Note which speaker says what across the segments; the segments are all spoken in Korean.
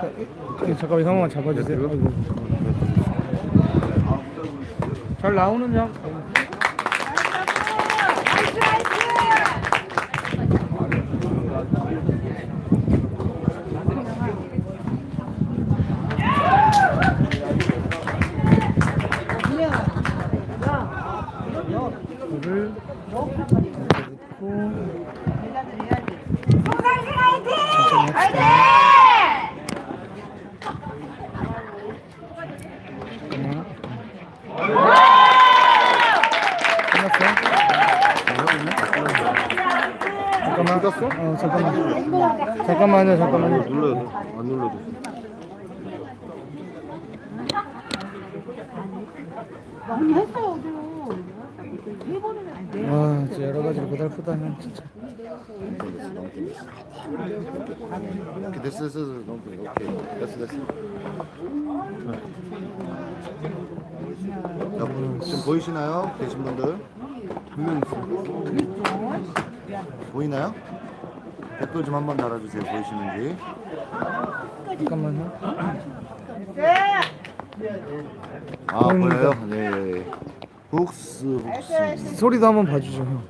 Speaker 1: 네, 잠깐만 형 한번 잡아주세요. 아이고. 잘 나오는 형. 이거를 넣고
Speaker 2: 송상진 화이팅!
Speaker 1: 천천히
Speaker 2: 화이팅!
Speaker 1: 잠깐만. 어, 잠깐만. 잠깐만요, 잠깐만요.
Speaker 3: 눌러야 돼. 안 눌러도 돼.
Speaker 1: 와, 진짜 여러 가지로 고달프다, 형, 진짜.
Speaker 3: 됐어 됐어 됐어 너무 좋아. 오케이 됐어 됐어 자, 지금 보이시나요? 계신 분들 분명 보이나요? 댓글 좀 한번 달아주세요 보이시는지
Speaker 1: 잠깐만요.
Speaker 3: 아 보여요? 네 흑스 흑스
Speaker 1: 소리도 한번 봐주죠, 형.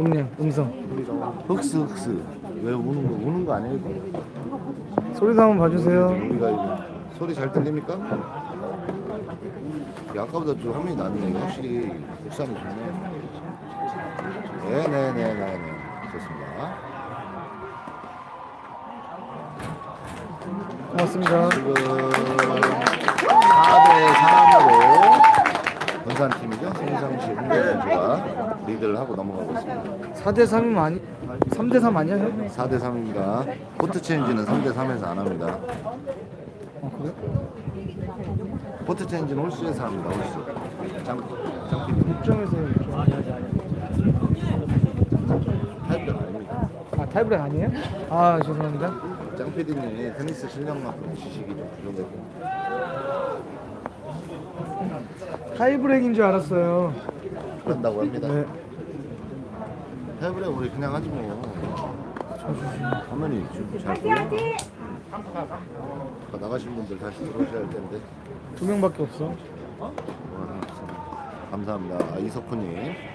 Speaker 1: 음량, 음성.
Speaker 3: 흑스 흑스 왜 우는 거 우는 거 아니에요 이거?
Speaker 1: 소리도 한번 봐주세요.
Speaker 3: 우리가 이거 소리 잘 들립니까? 이 아까보다 좀 화면이 낫네. 확실히 국산이 좋네. 네네네네네. 좋습니다.
Speaker 1: 고맙습니다.
Speaker 3: 지금 4대 3으로 본산팀이죠. 송상시 홍대 선수가 리드를 하고 넘어가고 있습니다.
Speaker 1: 4대 3이면 아니, 3대 3 아니야, 형?
Speaker 3: 4대 3입니다. 포트 체인지는 3대 3에서 안 합니다.
Speaker 1: 어, 그래?
Speaker 3: 포트 체인지는 홀수에서 합니다. 홀수. 장, 장필.
Speaker 1: 6점에서 6점.
Speaker 3: 타입은 아닙니다.
Speaker 1: 아, 타이브렉 아니에요? 아, 죄송합니다.
Speaker 3: 장 PD님이 테니스 실력만큼 지식이 좀 부족해서
Speaker 1: 타이브렉인 줄 알았어요.
Speaker 3: 그런다고 합니다.
Speaker 1: 네.
Speaker 3: 타입을 우리 그냥 하지 뭐. 화면이 좀잘 보여. 아까 나가신 분들 다시 들어오셔야 할 텐데.
Speaker 1: 두 명밖에 없어.
Speaker 3: 와, 감사합니다. 아, 이석훈님.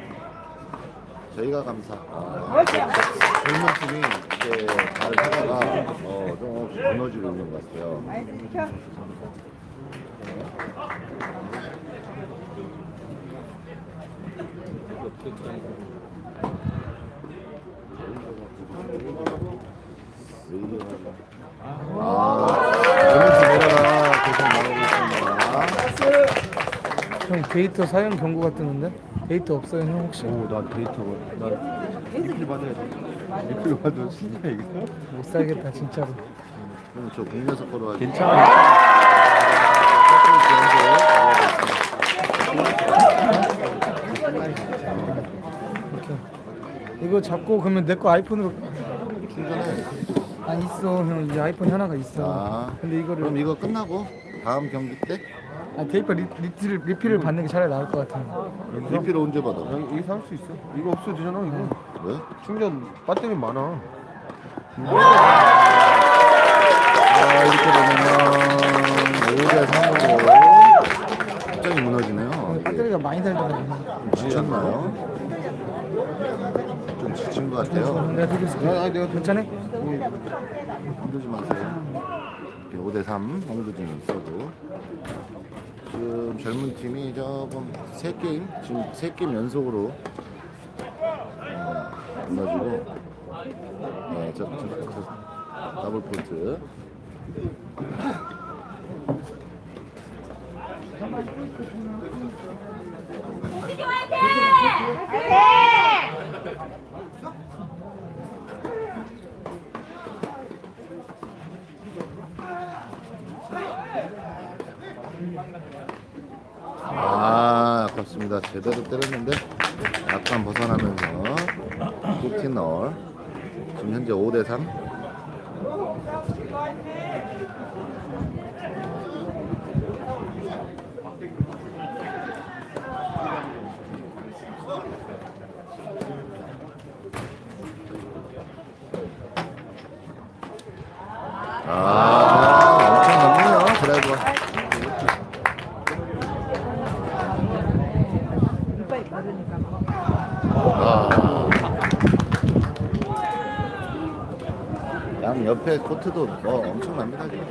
Speaker 3: 저희가 감사. 아, 젊은 팀이 이제 잘 하다가 어, 조금씩 무너지고 있는 것 같아요. 아, 있습니다.
Speaker 1: 형, 데이터 사용 경고가 뜨는데? 데이터 없어요, 형 혹시?
Speaker 4: 오나 데이터가 나 리필 받아야 돼 리필 받으면 진짜 이거
Speaker 1: 못 살겠다, 진짜로.
Speaker 3: 그럼 저 국내에서 걸어 하죠.
Speaker 4: 괜찮아
Speaker 1: 이거 잡고 그러면 내 거 아이폰으로
Speaker 3: 충전해.
Speaker 1: 아 있어 형 이제 아이폰 하나가 있어
Speaker 3: 아,
Speaker 1: 근데 이거를
Speaker 3: 그럼 이거 끝나고 다음 경기 때
Speaker 1: 아 데이터 리, 리필을, 리필을 받는 게 차라리 나을 것 같아
Speaker 3: 리필 언제 받아?
Speaker 4: 형 이거 살 수 있어 이거 없어도 되잖아 이거
Speaker 3: 왜?
Speaker 4: 충전 배터리 많아
Speaker 3: 아, 이렇게 되면 5대 3으로 갑자기 무너지네요. 이게
Speaker 1: 배터리가 많이 달더라고
Speaker 3: 좀 지쳤나요? 좀 지친 것 같아요.
Speaker 1: 내가 들고 있을게
Speaker 4: 아, 내가
Speaker 1: 괜찮아?
Speaker 3: 힘들지 마세요. 이렇게 5대 3 홍두진이 있어도 지금 젊은 팀이 조금 세 게임 지금 세 게임 연속으로 어, 무너지고 네, 저, 저, 저 더블 포트 아 아깝습니다 제대로 때렸는데 약간 벗어나면서 쿠티널. 지금 현재 5대 3 아, 코트도 뭐 엄청납니다 지금.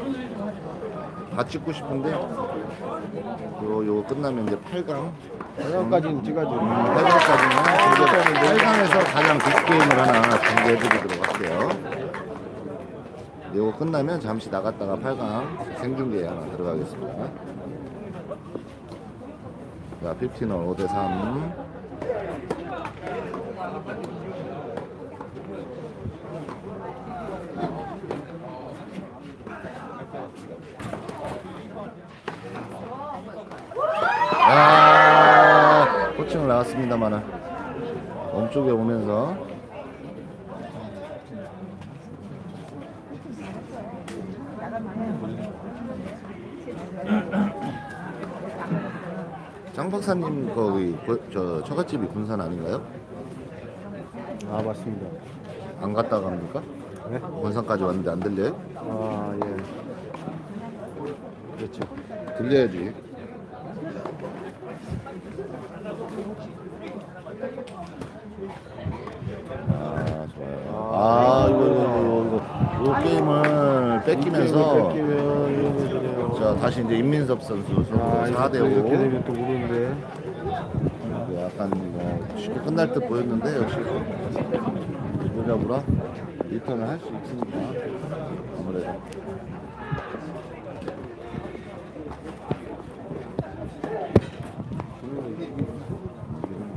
Speaker 3: 다 찍고 싶은데 요 요거 끝나면 이제 8강
Speaker 4: 8강까지는 찍어줘.
Speaker 3: 8강까지는 8강에서 가장 빅게임을 하나 준비해드리도록 할게요. 이거 끝나면 잠시 나갔다가 8강 생중계에 하나 들어가겠습니다. 자, 15홀 5대3. 아, 코칭을 나왔습니다만은 왼쪽에 오면서 장 박사님 거기 그- 저 처갓집이 군산 아닌가요?
Speaker 4: 아 맞습니다.
Speaker 3: 안 갔다 갑니까?
Speaker 4: 네?
Speaker 3: 군산까지 왔는데 안 들려요?
Speaker 4: 아 예.
Speaker 3: 들려야지. 아 좋아요. 아 이거 이거 이거, 이거 게임을 뺏기면서. 자 다시 이제 임민섭 선수
Speaker 4: 아, 이거
Speaker 3: 4대
Speaker 4: 또 이렇게
Speaker 3: 5.
Speaker 4: 되면 또 모르는데.
Speaker 3: 약간 뭐 쉽게 끝날 듯 보였는데 역시 보자보라 리턴을 할 수 있으니까 아무래도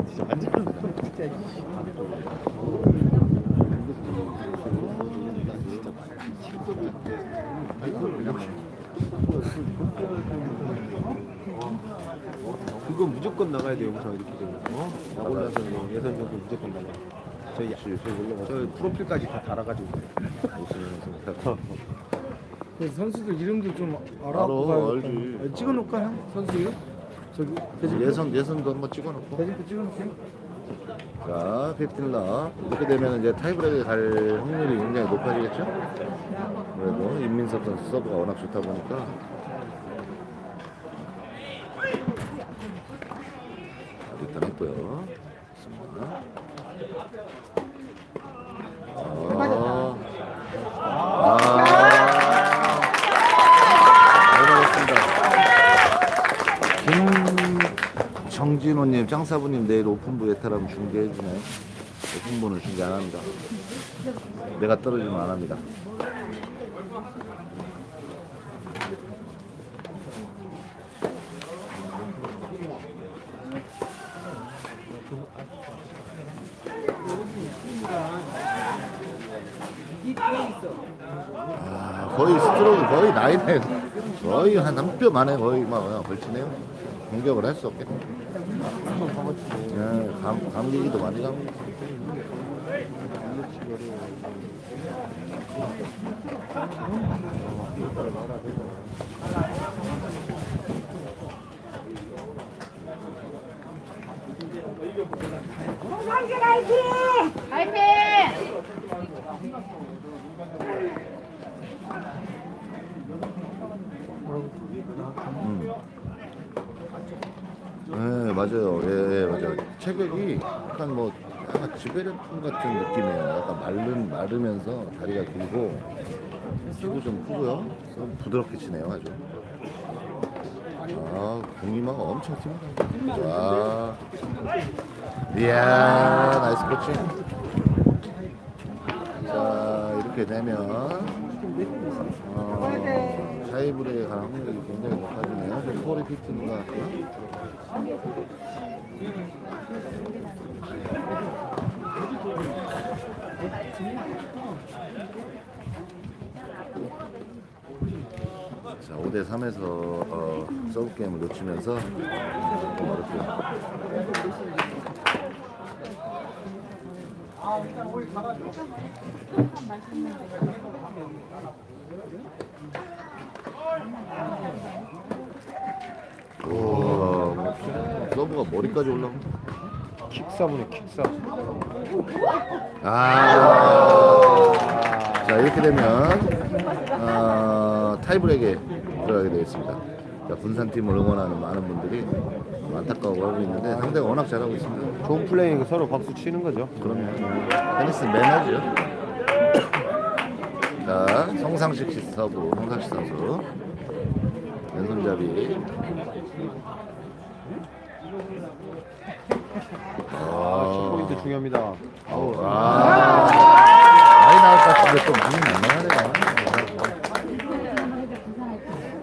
Speaker 3: 진짜 완전 진짜
Speaker 4: 그건 무조건 나가야 돼요, 영상 이렇게 되면. 어? 뭐 예선 정도 무조건 나가. 저희. 저 프로필까지 다 달아가지고.
Speaker 1: 그 선수들 이름도 좀
Speaker 3: 알아,
Speaker 1: 가야겠다.
Speaker 3: 알지.
Speaker 1: 아, 찍어놓을까 형? 선수 이름? 저기?
Speaker 3: 예선 예선도 한번 찍어놓고
Speaker 1: 대진표 찍어놓게?
Speaker 3: 자, 피프틴라 이렇게 되면 이제 타이브레이크에 갈 확률이 굉장히 높아지겠죠? 그래도 임민섭 선수 서브가 워낙 좋다 보니까 자, 일단 했고요. 정진호님, 짱사부님 내일 오픈부 예탈하면 중계해주나요? 오픈부는 중계 안 합니다. 내가 떨어지면 안 합니다. 아, 거의 스트로크 거의 나이네 거의 한 한뼘 만에 거의 막 그냥 걸치네요. 공격을 할 수 없겠네. 네, 감, 감기기도 많이.
Speaker 2: 송상진 화이팅! 화이팅!
Speaker 3: 음. 네, 맞아요. 예, 예, 맞아요. 체격이 약간 뭐 약간 지베르품 같은 느낌이에요. 약간 마른 마르면서 다리가 길고 키도 좀 크고요. 좀 부드럽게 치네요, 아주. 아, 공이마가 엄청 팁니다. 와. 이야, 나이스 코칭. 자, 이렇게 되면 어, 자이브레에 가는 확률이 굉장히 높아지네요. 피트인 것 같고요. 자, 5대 3에서 어, 서브 게임을 놓치면서 좀 어렵고요. 우와, 서브가 머리까지 올라옵니다.
Speaker 4: 킥사분에 킥사.
Speaker 3: 아, 자 이렇게 되면 어, 타이브렉에 들어가게 되겠습니다. 자, 군산팀을 응원하는 많은 분들이 안타까워하고 있는데 상대가 워낙 잘하고 있습니다.
Speaker 4: 좋은 플레이니까 서로 박수 치는 거죠.
Speaker 3: 그러면 테니스 매너죠. 자, 성상식 씨 서브, 성상식 선수. 왼손잡이.
Speaker 4: 아, 첫 포인트 중요합니다.
Speaker 3: 아우, 아, 많이 나올 것 같은데 또 많이 만만하네요.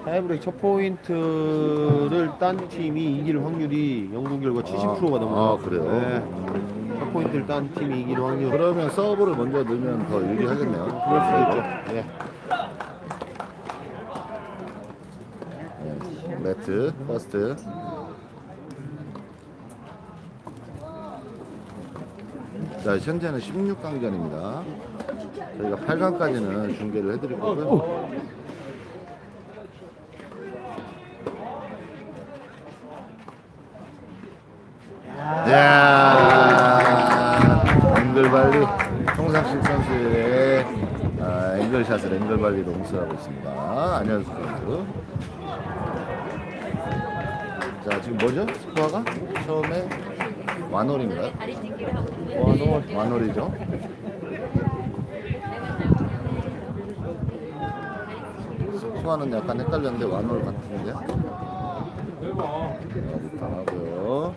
Speaker 4: 타이브레이크 첫 포인트를 딴 팀이 이길 확률이 영국 결과 70%가 넘어요.
Speaker 3: 아, 그래요?
Speaker 4: 네. 첫 포인트를 딴 팀이 이길 확률.
Speaker 3: 그러면 서브를 먼저 넣으면 더 유리하겠네요.
Speaker 4: 그럴 수 있죠. 네.
Speaker 3: 네, 매트, 퍼스트. 자, 현재는 16강전입니다. 저희가 8강까지는 중계를 해드릴 거고요. 야 앵글발리 송상식 선수의 아, 앵글샷을 앵글발리 농수하고 있습니다. 선수. 자 지금 뭐죠? 스코어가 처음에 완홀인가요? 완홀 완홀이죠. 스코어는 약간 헷갈렸는데 완홀 같은데요. 당하고요.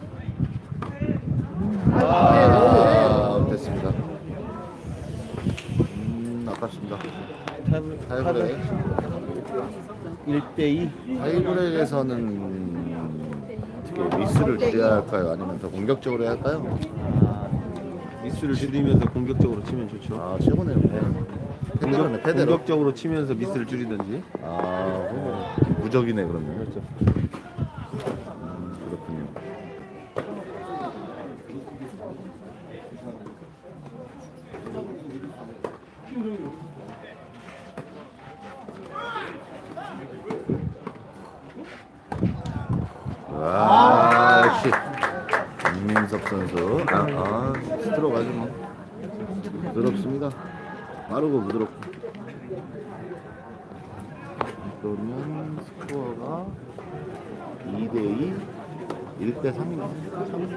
Speaker 3: 아, 됐습니다. 음, 아깝습니다. 타이브렉.
Speaker 4: 1대2.
Speaker 3: 타이브렉에서는 어떻게 미스를 줄여야 할까요? 아니면 더 공격적으로 해야 할까요?
Speaker 4: 미스를 줄이면서 공격적으로 치면 좋죠.
Speaker 3: 아, 최고네요. 페데로네, 페데로.
Speaker 4: 공격적으로 치면서 미스를 줄이든지.
Speaker 3: 아, 그거 무적이네, 그러면.
Speaker 4: 그렇죠.
Speaker 3: 음, 그렇군요. 와, 역시 김민석 선수. 아, 아 스트로크 아주 뭐 부드럽습니다. 빠르고 부드럽고. 그러면 스코어가 2대2 1대 3인가요?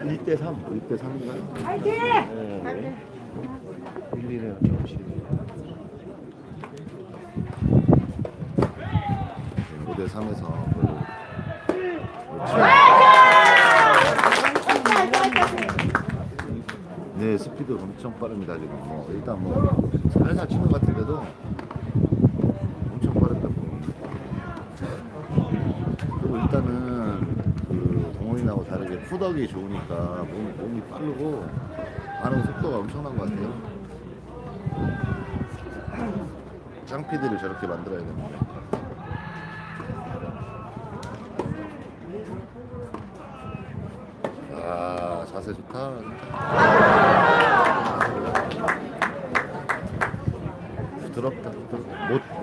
Speaker 3: 1대 3 1대 3인가요?
Speaker 2: 화이팅!
Speaker 3: 네.
Speaker 4: 1, 2는 조금씩.
Speaker 3: 5대 3에서 네 스피드 엄청 빠릅니다 지금. 뭐 일단 뭐 살살 치는 것 같은데도 엄청 빠르다 보입니다. 그리고 일단은 그 동원이하고 다르게 푸덕이 좋으니까 몸, 몸이 빠르고 반응 속도가 엄청난 것 같아요. 짱피디를 저렇게 만들어야 되는데 아 자세 좋다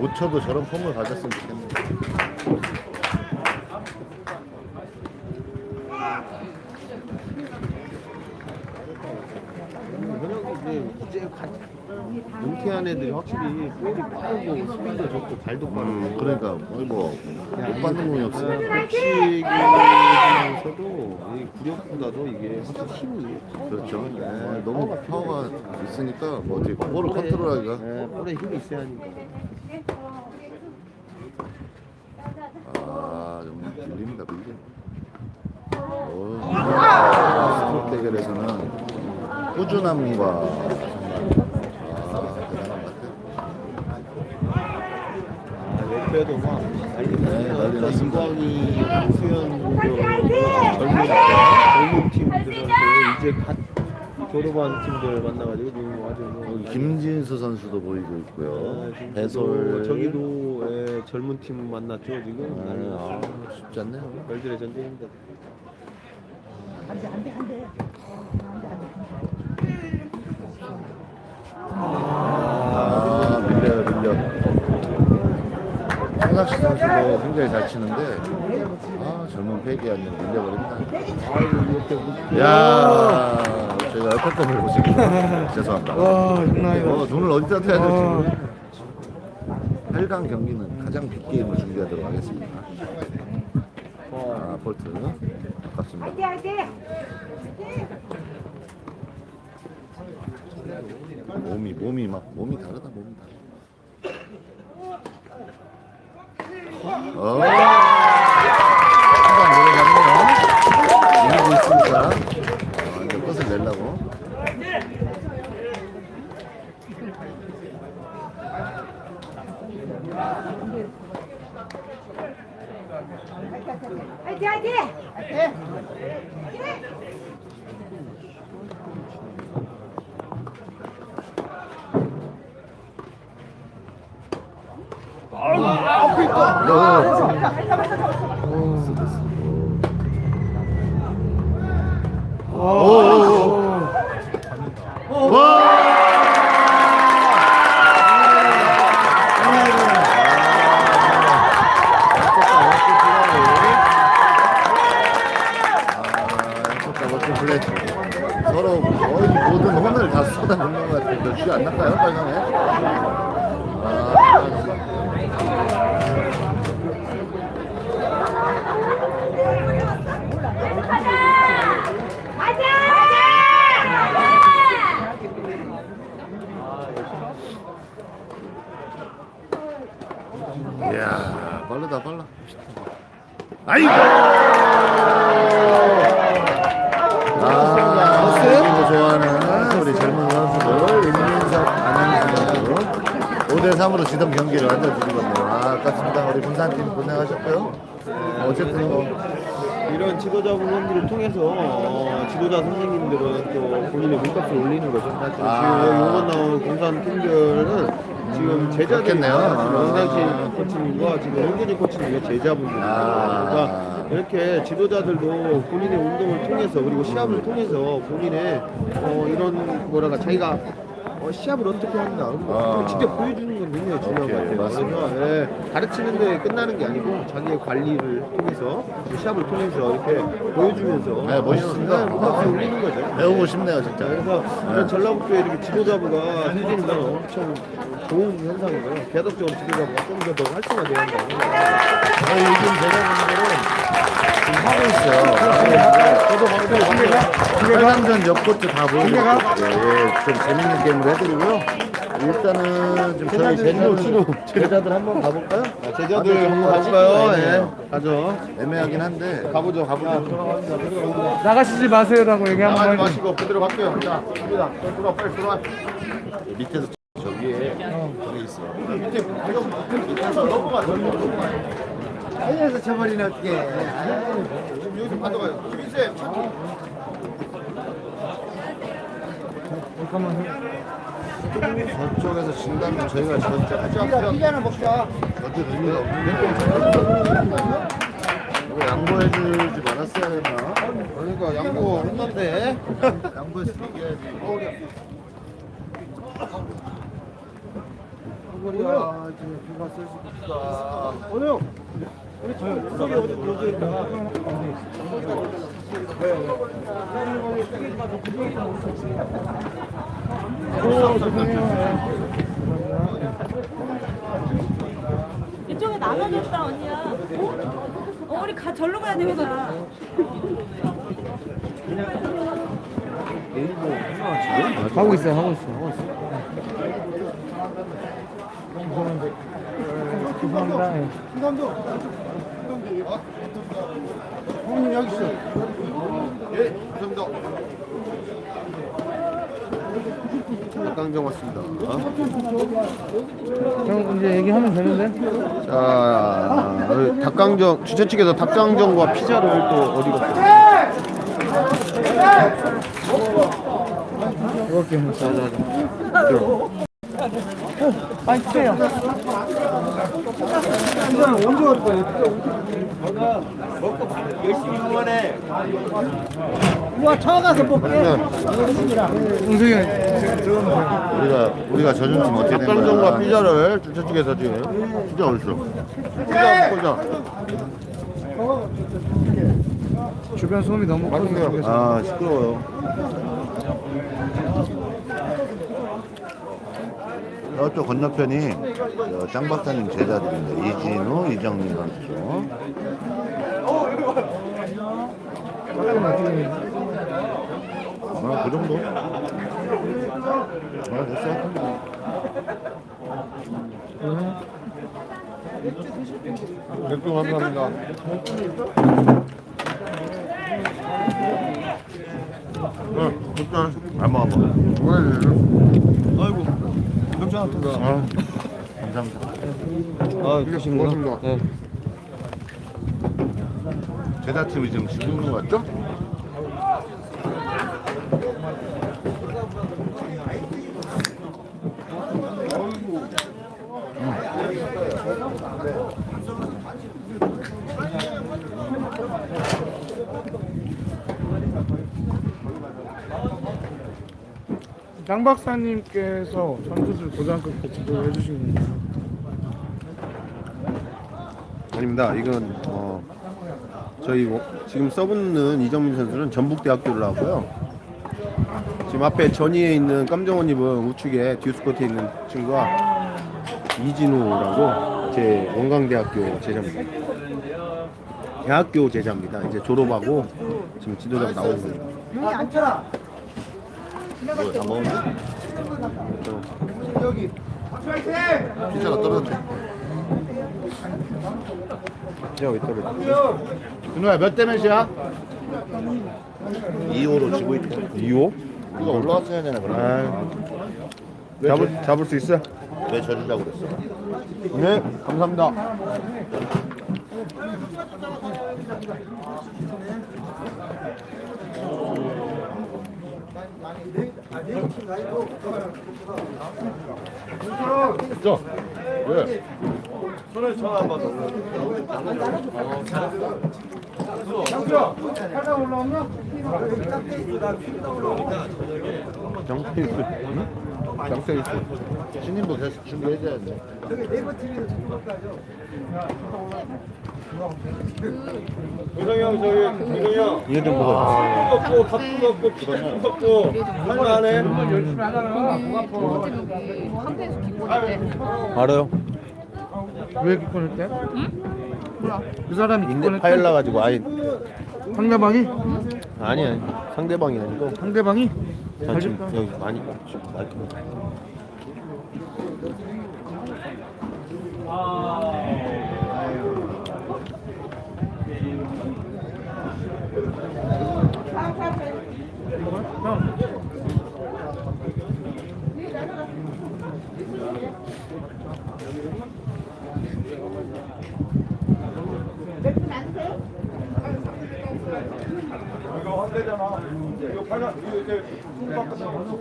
Speaker 3: 부드럽다 못, 못 쳐도 저런 폼을 가졌으면 좋겠네.
Speaker 4: 현역이 이제 이제 가- 은퇴한 애들이 확실히 볼이 빠르고 스피드가 좋고 발도 빠르고.
Speaker 3: 음, 그러니까 거의 뭐못 받는 몸이 없어.
Speaker 4: 복식이면서도 이 구력보다도 이게 확실히 힘이
Speaker 3: 그렇죠. 네, 너무 파워가 있으니까 뭐 어떻게 볼을 컨트롤하기가.
Speaker 4: 네, 볼에 힘이 있어야 하니까
Speaker 3: 아 정말 밀립니다 밀림 오, 스트로크 대결에서는 꾸준함과 아 대단한 것 같아요
Speaker 4: 아, 옆에도 막 난리
Speaker 3: 네, 난리. 났습니다.
Speaker 4: 이광희, 수현 젊은 젊은 팀들한테 이제 갓 졸업한 팀들 만나가지고 지금 아주 뭐
Speaker 3: 김진수 선수도 보이고 있고요
Speaker 4: 아, 지금
Speaker 3: 배솔
Speaker 4: 저기도- 예, 젊은 팀 만났죠 지금
Speaker 3: 네, 아, 쉽지 않네요
Speaker 4: 별들의 전쟁입니다.
Speaker 3: 아 밀려요 밀려 성학시 선수도 굉장히 잘 치는데 아 젊은 패기 아니면 밀려버립니다 야거 보고 지금 죄송합니다
Speaker 1: 와, 아니다.
Speaker 3: 어, 돈을 어디다 태야 될지
Speaker 1: 와.
Speaker 3: 모르겠네 8강 경기는 가장 빅 게임을 준비하도록 하겠습니다 아 폴트 아깝습니다
Speaker 2: 화이팅! 화이팅!
Speaker 3: 몸이 몸이 막 몸이 다르다 몸이 다르다 어. 한방 노래잡네요. 이기고 있으니까. 어, 이제 끝을 내려고.
Speaker 2: 화이팅 화이팅
Speaker 3: 서로 거의 모든 혼을 다 쏟아붓는 것 같아요. 쥐안 날까요, 빨강에? 아이고! 아, 이거 좋아하는 우리 젊은 선수들, 임민석, 안양수 선수. 5대 3으로 지던 경기를 완전 뒤집었네요. 아, 아깝습니다. 우리 분산팀 고생하셨고요. 어쨌든 뭐,
Speaker 4: 이런 지도자 분들을 통해서 어, 지도자 선생님들은 또 본인의 몸값을 올리는 거죠. 사실
Speaker 3: 아.
Speaker 4: 지금 이번 나온 공산 팀들은 지금 제자들이
Speaker 3: 그렇겠네요.
Speaker 4: 지금
Speaker 3: 아.
Speaker 4: 영상신 코치님과 지금 홍근희 코치님의 제자분들입니다.
Speaker 3: 아.
Speaker 4: 그러니까 이렇게 지도자들도 본인의 운동을 통해서 그리고 시합을 통해서 본인의 어, 이런 뭐랄까 자기가 어, 시합을 어떻게 한다
Speaker 3: 아.
Speaker 4: 직접 보여주는 건 굉장히 중요한 것 같아요.
Speaker 3: 맞습니다.
Speaker 4: 그래서 예, 가르치는 데 끝나는 게 아니고 자기의 관리를 통해서 시합을 통해서 이렇게 보여주면서
Speaker 3: 네, 멋있습니다.
Speaker 4: 네, 몸값을 올리는 거죠.
Speaker 3: 배우고 싶네요, 진짜.
Speaker 4: 그래서 이런 전라북도에 이렇게 지도자부가 생기는 건 엄청 좋은 현상이고요. 계속적으로 지도자부가 좀 더 더 활성화돼야 한다고 생각합니다.
Speaker 3: 저희 요즘 제자분들은 지금 하고 있어요. 저도 방금 8강전 옆코트 다 보여드릴게요. 예, 좀 재밌는 게임을 해드리고요. 일단은 좀 저희 제자들, 제자들 한번 가볼까요?
Speaker 4: 제자들 한번 가볼까요? 예, 가죠.
Speaker 3: 애매하긴 한데
Speaker 4: 가보죠, 가보죠.
Speaker 1: 나가시지 마세요라고 얘기 한번 해줘.
Speaker 4: 마시고 그대로 갈게요. 자, 갑니다. 들어와, 빨리 들어와.
Speaker 3: 밑에서 저기에 저기 있어.
Speaker 4: 밑에 밑에서 넘어가.
Speaker 5: 해서 쳐버리네 어떻게
Speaker 4: 지금 여기서 받아가요. 김인쌤, 차키.
Speaker 3: 저쪽에서 진다면 저희가 저쪽
Speaker 5: 피자 피자나 먹자
Speaker 3: 저쪽 의미가 없는데 이거 양보해주지 말았어야 했나?
Speaker 4: 그러니까 양보 했는데.
Speaker 3: 양보했으면 이겨야지.
Speaker 5: 우리야 지금 비가 쓸수 있다
Speaker 4: 오늘 우리 저 구석에 어디 들어오니까
Speaker 6: 이쪽에 나눠줬다 언니야. 어? 어 우리 가 절로 가야 되겠다.
Speaker 1: 하고 있어요, 하고 있어, 하고 있어. 죄송합니다. 예.
Speaker 5: 형님 여기 있어
Speaker 4: 예, 감사합니다. 닭강정 왔습니다.
Speaker 1: 형 이제 얘기하면 되는데?
Speaker 4: 자, 어, 닭강정 주최 측에서 닭강정과 피자를 또 어디 갔어요?
Speaker 1: 그렇게
Speaker 4: 자자자.
Speaker 1: 빨리 주 세요.
Speaker 5: 언제 올 거야 우와 차 가서 볼게
Speaker 3: 우리가 우리가 져준 팀 어떻게 된
Speaker 4: 닭강정과
Speaker 3: 거야?
Speaker 4: 피자를 주최 측에서 지금 피자 어딨어? 피자 피자.
Speaker 1: 돼. 주변 소음이 너무 커서.
Speaker 3: 아 시끄러워요. 저쪽 건너편이 저장 박사님 제자들입니다. 이진우, 이정민 선수. 아, 그 정도? 아, 됐어.
Speaker 4: 맥주 감사합니다.
Speaker 3: 응, 일단 안 먹어.
Speaker 4: 아이고 하나 더.
Speaker 3: 아, 감사합니다.
Speaker 4: 아 고맙습니다. 네.
Speaker 3: 제자팀이 지금 있는 것 같죠?
Speaker 1: 장 박사님께서 선수들 고등학교 때 지도해 주신 거예요.
Speaker 4: 아닙니다. 이건 어, 저희 워- 지금 써붙는 이정민 선수는 전북대학교를 나왔고요. 지금 앞에 전위에 있는 깜정원 입은 우측에 듀스코트에 있는 친구가 이진우라고 제 원광대학교 제자입니다. 대학교 제자입니다. 이제 졸업하고 지금 지도자가 나오고 있습니다.
Speaker 2: 여기 앉혀라.
Speaker 3: 이거 다 먹었네?
Speaker 5: 여기.
Speaker 3: 피자가 떨어졌대.
Speaker 4: 제가 왜 떨어져?
Speaker 3: 준호야, 몇대 몇이야? 2호로 지고 있대.
Speaker 4: 2호?
Speaker 3: 이거 올라왔어야 되나, 그럼?
Speaker 4: 아, 잡을 잡을 수 있어?
Speaker 3: 왜 져주려고 그랬어?
Speaker 4: 네, 감사합니다.
Speaker 3: 저, 왜?
Speaker 5: 하나 올라오면
Speaker 4: 장세 있어. 응? 장 세 있어.
Speaker 3: 신인도 계속 준비해줘야 돼.
Speaker 4: 이거 좀 먹어. 알아요.
Speaker 1: 왜 기권했대? 그 사람이
Speaker 4: 인데
Speaker 1: 기권했대?
Speaker 4: 파일라 가지고 아예
Speaker 1: 상대방이?
Speaker 4: 아니 아니 상대방이 아니고
Speaker 1: 상대방이?
Speaker 4: 전 지금 여기 많이 지금 많이 아
Speaker 3: 이거 팔아. 이거 이제 손바닥 나오고.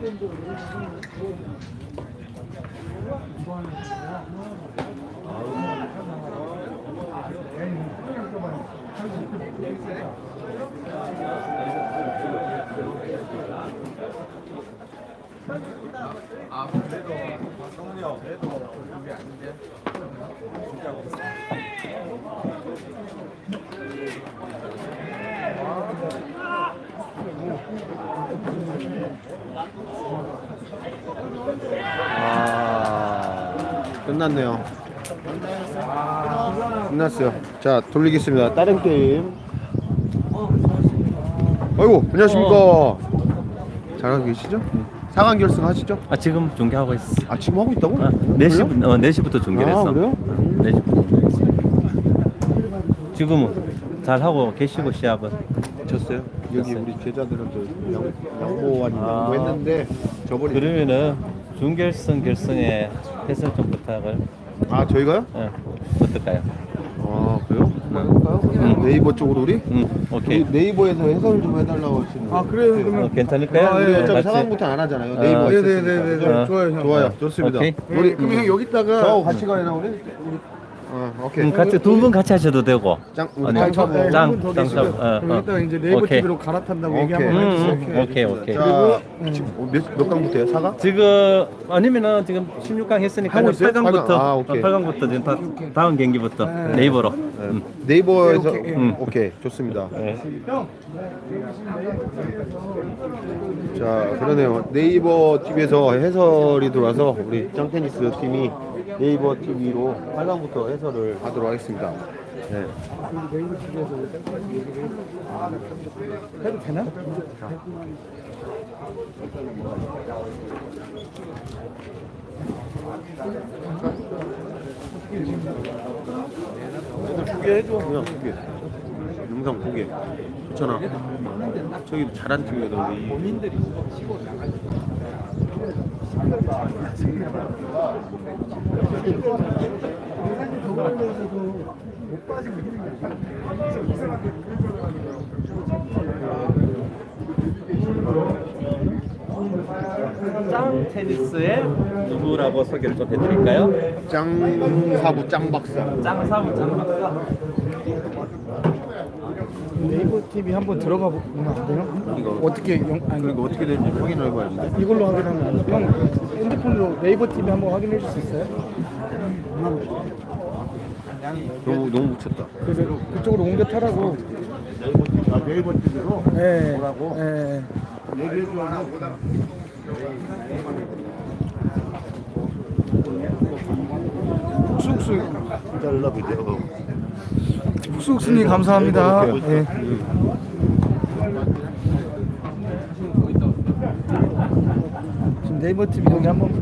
Speaker 3: Thank you. 아, 그래도, 성훈이 형, 그래도, 그게 아닌데.
Speaker 4: 끝났네요. 끝났어요. 자 돌리겠습니다. 다른 게임. 아이고 안녕하십니까. 잘하고 계시죠? 상황 결승 하시죠?
Speaker 7: 아 지금 중계하고 있어.
Speaker 4: 아 지금 하고 있다고?
Speaker 7: 아, 4시 어 4시부터 중계를 했어.
Speaker 4: 아, 그래요?
Speaker 7: 응, 4시부터 중계했어. 지금은 잘 하고 계시고 시합은.
Speaker 4: 졌어요. 여기
Speaker 7: 졌어요.
Speaker 4: 우리 제자들한테 양, 양보하니
Speaker 7: 아.
Speaker 4: 양보했는데 저번에
Speaker 7: 그러면은 중결승 결승에 해설 좀 부탁을.
Speaker 4: 아 저희가요?
Speaker 7: 어, 어떨까요?
Speaker 4: 아 그래요?
Speaker 7: 응.
Speaker 4: 네이버 쪽으로 우리?
Speaker 7: 응, 오케이.
Speaker 4: 우리 네이버에서 해설 좀 해달라고 하시는
Speaker 1: 아 그래요
Speaker 7: 어,
Speaker 1: 그러면
Speaker 7: 괜찮을까요?
Speaker 1: 아, 예,
Speaker 4: 우리
Speaker 7: 네,
Speaker 4: 어차피
Speaker 7: 같이.
Speaker 4: 상황부터 안 하잖아요.
Speaker 7: 아,
Speaker 4: 네이버
Speaker 1: 네네네네
Speaker 7: 어.
Speaker 1: 좋아요 형
Speaker 4: 좋아요. 좋습니다.
Speaker 7: 오케이.
Speaker 1: 우리 그럼 형 여기다가
Speaker 4: 저하고 같이 가야 우리? 우리 어, 오케이.
Speaker 7: 음, 같이 두 분 같이 하셔도 되고.
Speaker 4: 짱, 우리
Speaker 7: 아니,
Speaker 4: 짱.
Speaker 1: 네,
Speaker 7: 짱,
Speaker 1: 한분더
Speaker 7: 짱
Speaker 1: 계시고요.
Speaker 7: 쳐보. 어,
Speaker 1: 그럼
Speaker 7: 어.
Speaker 1: 이따가 이제 네이버
Speaker 7: 오케이.
Speaker 1: TV로 갈아탄다고
Speaker 4: 오케이.
Speaker 1: 얘기 한번
Speaker 7: 음,
Speaker 1: 해주세요.
Speaker 7: 음, 오케이 오케이.
Speaker 4: 자, 지금 어, 몇, 몇 강부터요? 4강?
Speaker 7: 지금 아니면은 지금 16강 했으니까
Speaker 4: 하고 있어요?
Speaker 7: 8강부터
Speaker 4: 팔강. 아, 오케이.
Speaker 7: 8강부터 지금 다, 다음 경기부터
Speaker 1: 네.
Speaker 7: 네이버로.
Speaker 4: 네. 네이버에서
Speaker 1: 오케이, 오케이.
Speaker 4: 음, 오케이 좋습니다.
Speaker 7: 네.
Speaker 4: 자 그러네요. 네이버 TV에서 해설이 들어와서 우리 짱테니스 팀이 네이버 TV로 8강부터 해설을 하도록 하겠습니다. 네.
Speaker 1: 해도 되나?
Speaker 4: 두개 해줘 그냥 두 개. 영상 두 개. 좋잖아. 저기 잘한 팀이거든 우리.
Speaker 7: 짱 테니스의 누구라고 소개를 좀 해드릴까요?
Speaker 4: 짱 사부 짱 박사.
Speaker 7: 짱 사부 짱 박사.
Speaker 1: 네이버 TV 한번 들어가 보면 안 돼요?
Speaker 4: 이거.
Speaker 1: 어떻게 영 아니
Speaker 4: 이거 어떻게 되는지 확인을 해봐야지.
Speaker 1: 이걸로 확인하면 안 돼. 형 핸드폰으로 네이버 TV 한번 확인해 줄 수 있어요?
Speaker 4: 너무 너무 묻혔다.
Speaker 1: 그래서 그쪽으로 옮겨 타라고.
Speaker 5: 아, 네이버 TV로
Speaker 1: 예.
Speaker 5: 뭐라고?
Speaker 1: 예. 쑥쑥
Speaker 3: 기다리려 보죠.
Speaker 1: 쑥쑥님 감사합니다. 예. 지금 네이버 TV 여기 한번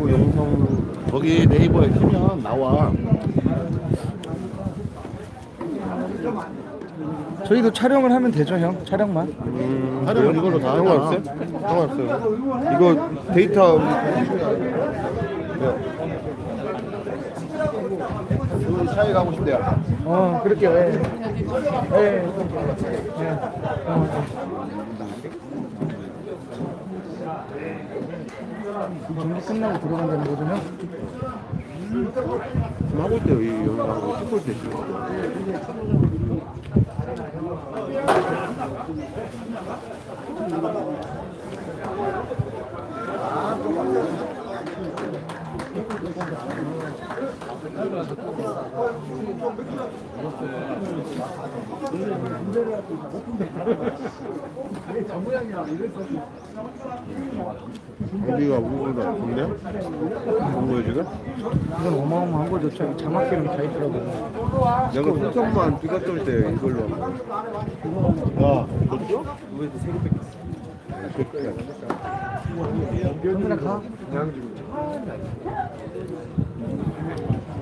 Speaker 3: 그 영상 거기 네이버에 키면 나와.
Speaker 1: 저희도 촬영을 하면 되죠, 형? 촬영만.
Speaker 3: 촬영 이걸로 다 하나.
Speaker 4: 상관없어요? 상관없어요. 이거 데이터 우 리 차에 가고 싶대요.
Speaker 1: 어, 그렇게요. 예. 예. 예. 어. 경기 끝나고 들어간다는 거잖아요.
Speaker 4: 지금 하고 있대요 이 영상 찍고 있대 지금. 장비가 우리보다 좋네요? 좋은 거예요 지금?
Speaker 1: 이건 어마어마한 거죠. 저 자막기름 다 있더라고요.
Speaker 4: 내가 풍선만 찍었을 때 이걸로 야 그렇죠? 위에서 세개 뺏겼어
Speaker 1: 형들아 가.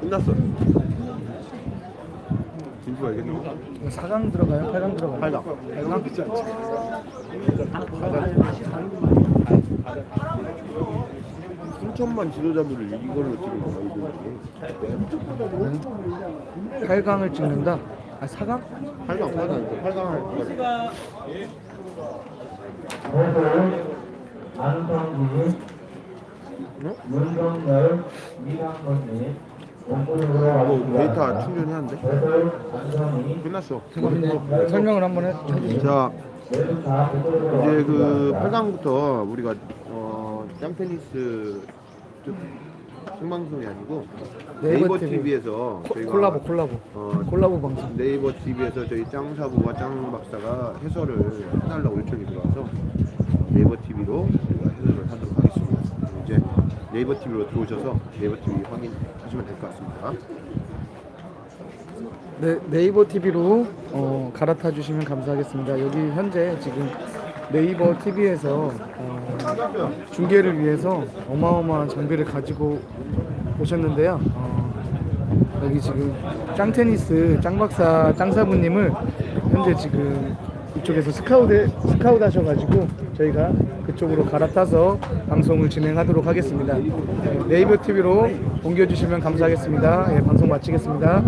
Speaker 4: 끝났어 진주가 이겼네
Speaker 1: 4강 들어가요? 8강 들어가요?
Speaker 4: 8강
Speaker 1: 8강?
Speaker 4: 순천만 지도자들을 이걸로 찍은 거야 이거
Speaker 1: 8강을 찍는다. 아, 4강?
Speaker 4: 8강 8강 8강 할 거야
Speaker 8: 안성기, 문정열, 이강건님, 공부적으로
Speaker 4: 뭐 데이터 충전해야 하는데
Speaker 8: 배설, 안성희,
Speaker 4: 끝났어
Speaker 1: 네, 설명을 한번 해-.
Speaker 4: 자 이제 그 8강부터 우리가 어 짱테니스 생방송이 아니고
Speaker 1: 네이버
Speaker 4: 네이버
Speaker 1: TV.
Speaker 4: TV에서 저희가
Speaker 1: 콜라보, 콜라보.
Speaker 4: 어,
Speaker 1: 콜라보 방송.
Speaker 4: 네이버 TV에서 저희 짱사부와 짱박사가 해설을 해달라고 요청이 들어와서 네이버 TV로 저희가 해설을 하도록 하겠습니다. 이제 네이버 TV로 들어오셔서 네이버 TV 확인하시면 될 것 같습니다.
Speaker 1: 네, 네이버 TV로 어, 갈아타 주시면 감사하겠습니다. 여기 현재 지금 네이버 TV에서 어, 중계를 위해서 어마어마한 장비를 가지고 오셨는데요. 어, 여기 지금 짱테니스 짱박사 짱사부님을 현재 지금 이쪽에서 스카우트 스카우트 하셔가지고 저희가 그쪽으로 갈아타서 방송을 진행하도록 하겠습니다. 네, 네이버 TV로 옮겨주시면 감사하겠습니다. 예, 방송 마치겠습니다.